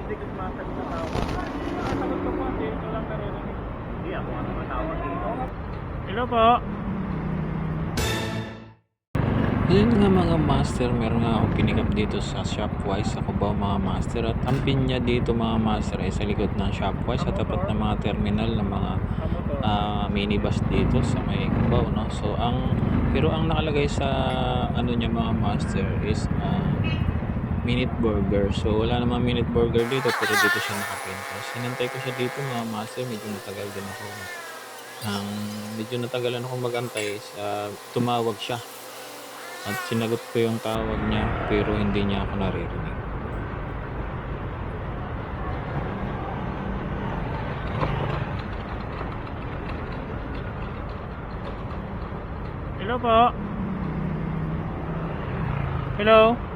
Tapos di ko sumasagot sa tawag. Nakasagot ko po, hindi ko lang naririnig. Hindi ako nga tumatawag eh. Hello po. Yun nga mga master, meron nga akong pinikap dito sa Shopwise sa Cubao mga master at ang pin niya dito mga master ay sa likod ng Shopwise sa tapat ng mga terminal ng mga Ang ah, minibus dito sa may Cubao no. So ang pero ang nakalagay sa ano niya mga master is ah, minute burger. So wala namang minute burger dito pero dito siya nakapin. Tapos sinantay ko siya dito mga master, medyo matagal din ako. Ang medyo natagalan ako magantay sa tumawag siya. At sinagot ko yung tawag niya pero hindi niya ako naririnig. Hello po. Hello.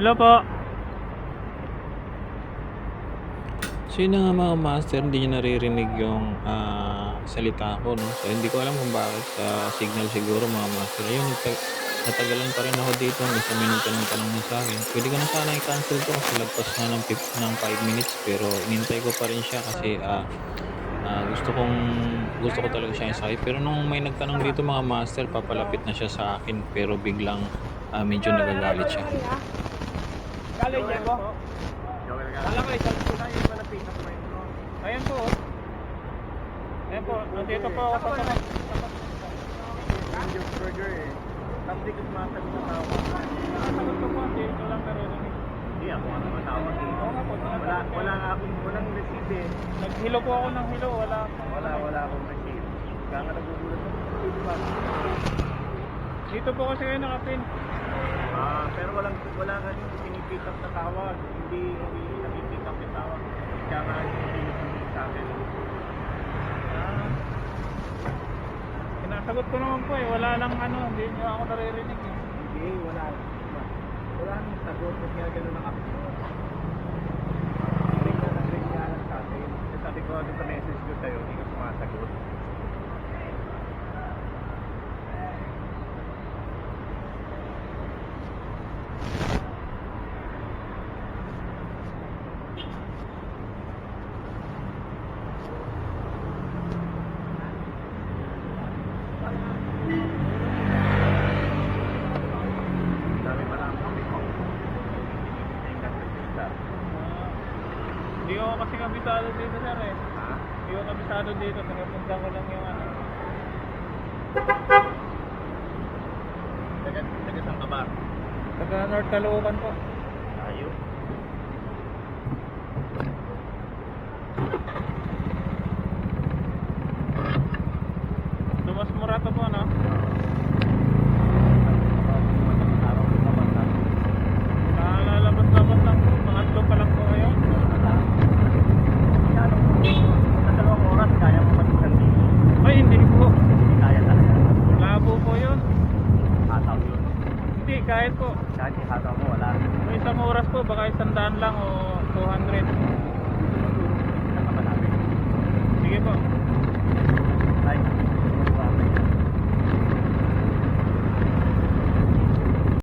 Hello po. So yun na nga mga master, hindi niya naririnig yung ah, salita ko, no? So hindi ko alam kung bakit sa signal siguro mga master. Ayun, natagalan pa rin ako dito hanggang sa minuto ng tanong niya sa akin. Pwede ko na sana i-cancel to kasi lagpas na ng, fif- ng 5 minutes pero inintay ko pa rin siya kasi ah, ah, gusto kong gusto ko talaga siya isakay. Pero nung may nagtanong dito mga master, papalapit na siya sa akin pero biglang ah, medyo nagagalit siya. Galing niya lang. Alam ko isang po. Tayo ba na pick up point mo? Ayan po. Ayan po. Nandito po ako sa tapat. Yung burger eh. Tapos di ko sumasagot sa tawag. Nakasagot ko po, ko lang naririnig. Hindi ako eh. Oo nga po, Wala, wala nga akong, walang receipt eh. Naghilo po ako ng hilo, wala po. Wala, wala akong receipt. Kaya nga nagugulat ako. Dito? Dito po kasi kayo nakapin. Ah, pero walang, wala nga rin pinipick up na tawag. Hindi, hindi napipick up yung tawag. Kaya nga hindi sa akin. Ah. Sinasagot ko naman po eh, wala lang ano, hindi niyo ako naririnig eh. Hindi, wala. Wala nang sagot. Nga ganun ang app mo. Hindi ka nag-ring nga lang sa atin. Kasi sabi ko doon sa message ko sa'yo, hindi ka sumasagot. Dami pa lang kami ko. Ingat sa pista. Ah. Hindi ako kasi kabisado dito sir eh. Ha? Hindi ako kabisado dito, nagapunta ko lang yung ano. Taga, taga saan ka ba? Taga North Caloocan po. Tayo. Dumas Morato po no? Nakalalabas-labas lang po, pangatlo pa lang po ngayon. Sa dalawang oras, kaya mo mag-isang dito. Ay, hindi po. Hindi kaya talaga. Labo po yun. Hataw yun. Hindi, Kahit ihataw mo, wala. May isang oras po, baka isang daan lang o 200. Saan ka ba natin? Sige po.